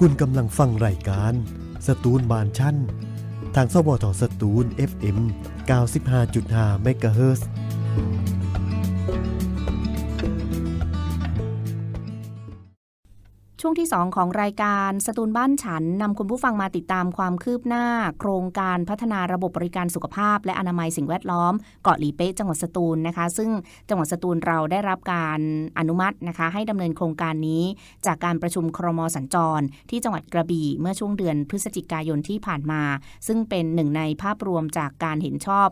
คุณกำลังฟังรายการ สตูนบานชั่นทางสบทสตูน FM 95.5เมกะเฮิร์ ช่วงที่ 2 ของรายการสตูนบ้านฉันนำคุณผู้ฟังมาติดตามความคืบหน้า โครงการพัฒนาระบบบริการสุขภาพ และอนามัยสิ่งแวดล้อม เกาะหลีเป๊ะจังหวัดสตูลนะคะ ซึ่งจังหวัดสตูลเราได้รับการอนุมัตินะคะ ให้ดำเนินโครงการนี้ จากการประชุมครมสัญจร ที่จังหวัดกระบี่เมื่อช่วงเดือนพฤศจิกายนที่ผ่านมา ซึ่งเป็นหนึ่งในภาพรวมจากการเห็นชอบ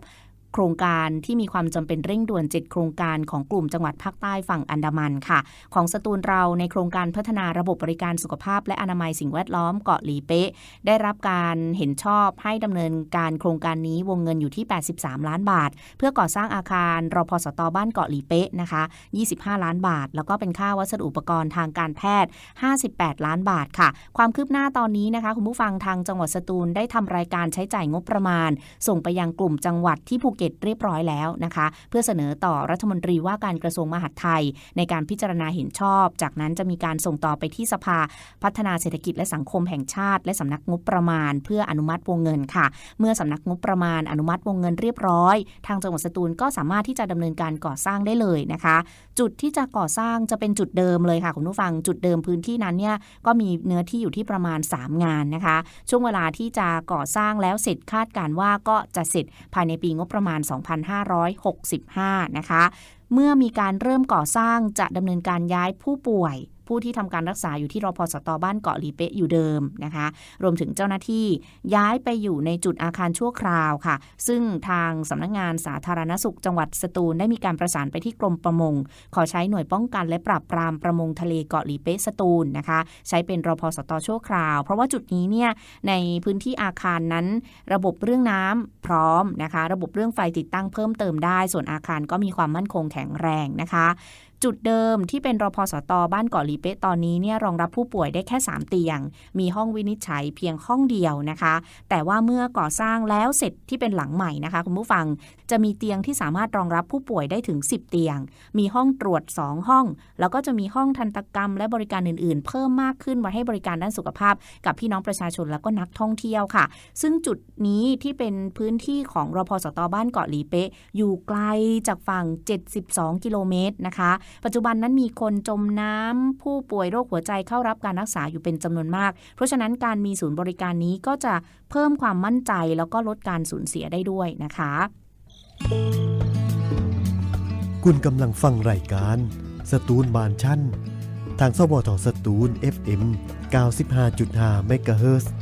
โครงการที่มีความจำเป็นเร่งด่วน 7 โครงการของกลุ่มจังหวัดภาคใต้ฝั่งอันดามันค่ะ ของสตูลเราในโครงการพัฒนาระบบบริการสุขภาพ และอนามัยสิ่งแวดล้อมเกาะหลีเป๊ะ ได้รับการเห็นชอบให้ดำเนินการโครงการนี้วงเงินอยู่ที่ 83 ล้านบาท เพื่อก่อสร้างอาคารรพสตบ้านเกาะหลีเป๊ะนะคะ 25 ล้านบาท แล้วก็เป็นค่าวัสดุอุปกรณ์ทางการแพทย์ 58 ล้านบาทค่ะ ความคืบหน้าตอนนี้นะคะ คุณผู้ฟังทางจังหวัดสตูลได้ทำรายการใช้จ่ายงบประมาณ ส่งไปยังกลุ่มจังหวัดที่ภูเก็ตเรียบร้อยแล้วนะคะ เพื่อเสนอต่อรัฐมนตรีว่าการกระทรวงมหาดไทย ในการพิจารณาเห็นชอบ จากนั้นจะมีการส่งต่อไปที่สภาพัฒนาเศรษฐกิจและสังคมแห่งชาติ และสำนักงบประมาณ เพื่ออนุมัติวงเงินค่ะ เมื่อสำนักงบประมาณอนุมัติวงเงินเรียบร้อย ทางจังหวัดสตูลก็สามารถที่จะดำเนินการก่อสร้างได้เลยนะคะ จุดที่จะก่อสร้างจะเป็นจุดเดิมเลยค่ะคุณผู้ฟังจุดเดิมพื้นที่นั้นเนี่ยก็มีเนื้อที่อยู่ที่ประมาณ 3 งานนะคะ ช่วงเวลาที่จะก่อสร้างแล้วเสร็จคาดการว่าก็จะเสร็จภายในปีงบประมาณ2565 นะคะ เมื่อมีการเริ่มก่อสร้างจะดำเนินการย้ายผู้ป่วย ผู้ที่ทำการรักษาอยู่ที่รพสตบ้านเกาะหลีเป๊ะอยู่เดิมนะคะ รวมถึงเจ้าหน้าที่ย้ายไปอยู่ในจุดอาคารชั่วคราวค่ะ ซึ่งทางสำนักงานสาธารณสุขจังหวัดสตูลได้มีการประสานไปที่กรมประมง ขอใช้หน่วยป้องกันและปราบปรามประมงทะเลเกาะหลีเป๊ะสตูลนะคะ ใช้เป็นรพสตชั่วคราว เพราะว่าจุดนี้เนี่ยในพื้นที่อาคารนั้น ระบบเรื่องน้ำพร้อมนะคะ ระบบเรื่องไฟติดตั้งเพิ่มเติมได้ ส่วนอาคารก็มีความมั่นคงแข็งแรงนะคะ จุดเดิมที่เป็นรพสตบ้านเกาะหลีเป๊ะตอนนี้เนี่ยรองรับผู้ป่วยได้แค่ 3 เตียง มีห้องวินิจฉัยเพียงห้องเดียวนะคะ แต่ว่าเมื่อก่อสร้างแล้วเสร็จที่เป็นหลังใหม่นะคะ คุณผู้ฟังจะมีเตียงที่สามารถรองรับผู้ป่วยได้ถึง 10 เตียง มีห้องตรวจ 2 ห้อง แล้วก็จะมีห้องทันตกรรม และบริการอื่นๆ เพิ่มมากขึ้นไว้ให้บริการด้านสุขภาพ กับพี่น้องประชาชนแล้วก็นักท่องเที่ยวค่ะ ซึ่งจุดนี้ที่เป็นพื้นที่ของรพสตบ้านเกาะหลีเป๊ะอยู่ไกลจากฝั่ง 72 กิโลเมตรนะคะปัจจุบันนั้นมีคนจมน้ำผู้ป่วยโรคหัวใจเข้ารับการรักษาอยู่เป็นจำนวนมาก เพราะฉะนั้นการมีศูนย์บริการนี้ก็จะเพิ่มความมั่นใจแล้วก็ลดการสูญเสียได้ด้วยนะคะ คุณกำลังฟังรายการ สตูนบานชั่นทางสบทสตูน FM 95.5เมกะเฮิร์